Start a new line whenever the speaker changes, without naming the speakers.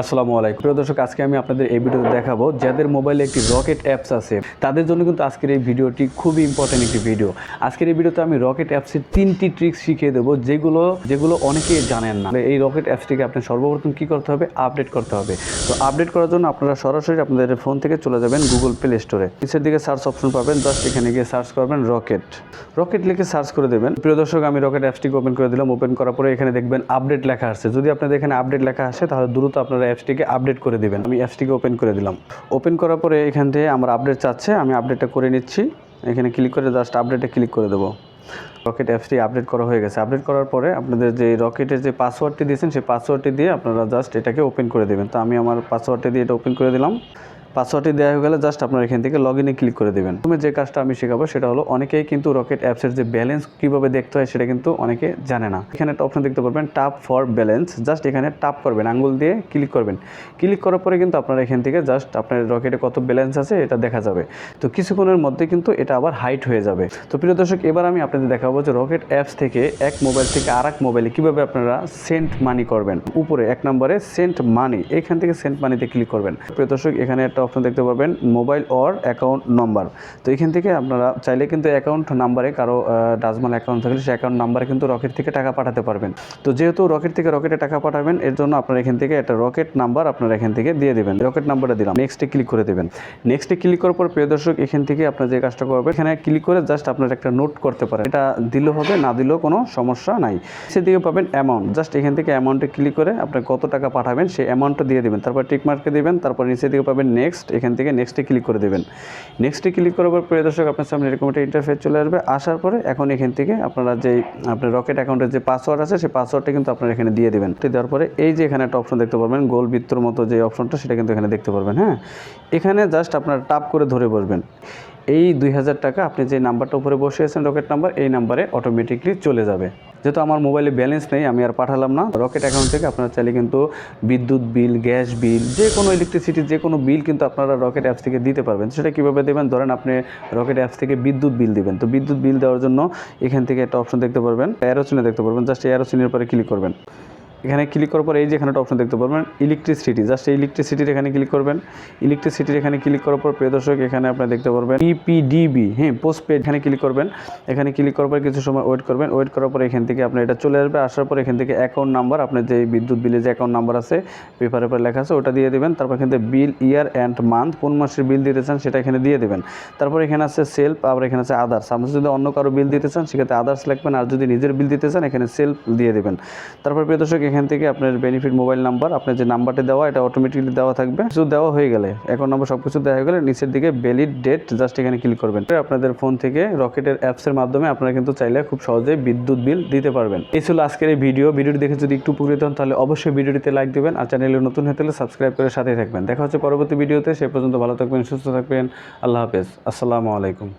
আসসালামু আলাইকুম। প্রিয় দর্শক, আজকে আমি আপনাদের এই ভিডিওতে দেখাবো যাদের মোবাইলে একটি রকেট অ্যাপস আছে, তাদের জন্য কিন্তু আজকের এই ভিডিওটি খুবই ইম্পর্টেন্ট একটি ভিডিও। আজকের এই ভিডিওতে আমি রকেট অ্যাপসের তিনটি ট্রিক্স শিখিয়ে দেবো, যেগুলো যেগুলো অনেকেই জানেন না। এই রকেট অ্যাপসটিকে আপনি সর্বপ্রথম কী করতে হবে? আপডেট করতে হবে। তো আপডেট করার জন্য আপনারা সরাসরি আপনাদের ফোন থেকে চলে যাবেন গুগল প্লে স্টোরে নিচের দিকে সার্চ অপশন পাবেন জাস্ট এখানে গিয়ে সার্চ করবেন রকেট। রকেট লিখে সার্চ করে দেবেন। প্রিয় দর্শক, আমি রকেট অ্যাপসটিকে ওপেন করে দিলাম। ওপেন করার পরে এখানে দেখবেন আপডেট লেখা আসছে যদি আপনাদের এখানে আপডেট লেখা আসে, তাহলে দ্রুত আপনারা অ্যাপসটিকে আপডেট করে দেবেন। আমি অ্যাপসটিকে ওপেন করে দিলাম। ওপেন করার পরে এখান থেকে আমার আপডেট চাচ্ছে, আমি আপডেটটা করে নিচ্ছি। এখানে ক্লিক করে জাস্ট আপডেটে ক্লিক করে দেবো। রকেট অ্যাপসটি আপডেট করা হয়ে গেছে। আপডেট করার পরে আপনাদের যে রকেটের যে পাসওয়ার্ডটি দিয়েছেন, সেই পাসওয়ার্ডটি দিয়ে আপনারা জাস্ট এটাকে ওপেন করে দেবেন। তো আমি আমার পাসওয়ার্ডটি দিয়ে এটা ওপেন করে দিলাম। পাসওয়ার্ডটি দেওয়া হয়ে গেলে জাস্ট আপনারা এখান থেকে লগ ইনে ক্লিক করে দেবেন। তুমি যে কাজটা আমি শেখাবো সেটা হলো অনেকেই কিন্তু রকেট অ্যাপসের যে ব্যালেন্স কীভাবে দেখতে হয় সেটা কিন্তু অনেকে জানে না। এখানে একটা অপশন দেখতে পারবেন টাপ ফর ব্যালেন্স জাস্ট এখানে টাপ করবেন, আঙ্গুল দিয়ে ক্লিক করবেন। ক্লিক করার পরে কিন্তু আপনারা এখান থেকে জাস্ট আপনার রকেটে কত ব্যালেন্স আছে এটা দেখা যাবে। তো কিছুক্ষণের মধ্যে কিন্তু এটা আবার হাইট হয়ে যাবে। তো প্রিয় দর্শক, এবার আমি আপনাদের দেখাবো যে রকেট অ্যাপস থেকে এক মোবাইল থেকে আর এক মোবাইলে কীভাবে আপনারা সেন্ট মানি করবেন। উপরে এক নম্বরে সেন্ট মানি এখান থেকে সেন্ট মানিতে ক্লিক করবেন। প্রিয় দর্শক, এখানে একটা অপশন দেখতে পাবেন মোবাইল অর অ্যাকাউন্ট নম্বর তো এখান থেকে আপনারা চাইলে কিন্তু অ্যাকাউন্ট নাম্বারে কারও ডাজমাল অ্যাকাউন্ট থাকলে সেই অ্যাকাউন্ট নাম্বারে কিন্তু রকেট থেকে টাকা পাঠাতে পারবেন। তো যেহেতু রকেট থেকে রকেটে টাকা পাঠাবেন, এর জন্য আপনারা এখান থেকে একটা রকেট নাম্বার আপনারা এখান থেকে দিয়ে দেবেন। রকেট নাম্বারটা দিলাম। নেক্সটে ক্লিক করে দেবেন। নেক্সটে ক্লিক করার পর, প্রিয় দর্শক, এখান থেকে আপনার যে কাজটা করবেন, এখানে ক্লিক করে জাস্ট আপনার একটা নোট করতে পারেন। এটা দিলেও হবে, না দিলেও কোনো সমস্যা নাই। সেদিকে পাবেন অ্যামাউন্ট জাস্ট এখান থেকে অ্যামাউন্টে ক্লিক করে আপনি কত টাকা পাঠাবেন, সেই অ্যামাউন্টটা দিয়ে দেবেন। তারপর টিক মার্কে দেবেন, তারপর নিচে দিকে পাবেন নেক্সট এখান থেকে নেক্সটে ক্লিক করে দেবেন। নেক্সটে ক্লিক করার পর, প্রিয় দর্শক, আপনার সামনে এরকম একটা ইন্টারফেস চলে আসবে। আসার পরে এখন এখান থেকে আপনারা যেই, আপনার রকেট অ্যাকাউন্টের যে পাসওয়ার্ড আছে, সেই পাসওয়ার্ডটা কিন্তু আপনারা এখানে দিয়ে দেবেন। দেওয়ার পরে এই যে এখানে একটা অপশন দেখতে পারবেন, গোল বৃত্তর মতো যে অপশনটা সেটা কিন্তু এখানে দেখতে পারবেন হ্যাঁ? এখানে জাস্ট আপনারা টাপ করে ধরে বসবেন। এই দুই হাজার টাকা আপনি যে নাম্বারটা উপরে বসে আছেন রকেট নাম্বার এই নাম্বারে অটোমেটিকলি চলে যাবে। যেহেতু আমার মোবাইলে ব্যালেন্স নেই, আমি আর পাঠালাম না। রকেট অ্যাকাউন্ট থেকে আপনারা চাইলে কিন্তু বিদ্যুৎ বিল, গ্যাস বিল, যে কোনো ইলেকট্রিসিটির যে কোনো বিল কিন্তু আপনারা রকেট অ্যাপস থেকে দিতে পারবেন। সেটা কীভাবে দেবেন? ধরেন আপনি রকেট অ্যাপস থেকে বিদ্যুৎ বিল দিবেন। তো বিদ্যুৎ বিল দেওয়ার জন্য এখান থেকে একটা অপশন দেখতে পারবেন, অ্যারোচিনে দেখতে পারবেন। জাস্ট অ্যারোচিনের পরে ক্লিক করবেন। এখানে ক্লিক করার পর এই যে এখানে একটা অপশন দেখতে পারবেন ইলেকট্রিসিটি জাস্ট এই ইলেকট্রিসিটির এখানে ক্লিক করবেন। ইলেকট্রিসিটির এখানে ক্লিক করার পর, প্রিয় দর্শক, এখানে আপনি দেখতে পারবেন ইপিডিবি হ্যাঁ পোস্টপেড এখানে ক্লিক করবেন। এখানে ক্লিক করার পর কিছু সময় ওয়েট করবেন। ওয়েট করার পর এখান থেকে আপনার এটা চলে আসবে। আসার পর এখান থেকে অ্যাকাউন্ট নাম্বার আপনার যে বিদ্যুৎ বিলে যে অ্যাকাউন্ট নাম্বার আছে পেপারের উপর লেখা আছে, ওটা দিয়ে দেবেন। তারপর এখান থেকে বিল ইয়ার অ্যান্ড মান্থ কোন মাসের বিল দিতে চান সেটা এখানে দিয়ে দেবেন। তারপর এখানে আছে সেলফ আবার এখানে আছে আদার্স আপনি যদি অন্য কারও বিল দিতে চান, সেক্ষেত্রে আদার্স লিখবেন আর যদি নিজের বিল দিতে চান, এখানে সেলফ দিয়ে দেবেন। তারপর প্রিয় দর্শক এখান থেকে আপনার বেনিফিট মোবাইল নাম্বার আপনার যে নাম্বারটা দেওয়া, এটা অটোমেটিকলি দেওয়া থাকবে। কিছু দেওয়া হয়ে গেলে অ্যাকাউন্ট নাম্বার সব কিছু দেওয়া হয়ে গেলে নিচের দিকে ভ্যালিড ডেট জাস্ট এখানে ক্লিক করবেন। আপনাদের ফোন থেকে রকেটের অ্যাপসের মাধ্যমে আপনারা কিন্তু চাইলে খুব সহজেই বিদ্যুৎ বিল দিতে পারবেন। এই ছিল আজকের এই ভিডিও ভিডিওটি দেখে যদি একটু উপকৃত হন, তাহলে অবশ্যই ভিডিওটিতে লাইক দেবেন আর চ্যানেলে নতুন হয়ে থাকলে সাবস্ক্রাইব করে সাথে থাকবেন। দেখা হচ্ছে পরবর্তী ভিডিওতে সে পর্যন্ত ভালো থাকবেন, সুস্থ থাকবেন। আল্লাহ হাফেজ। আসসালামু আলাইকুম।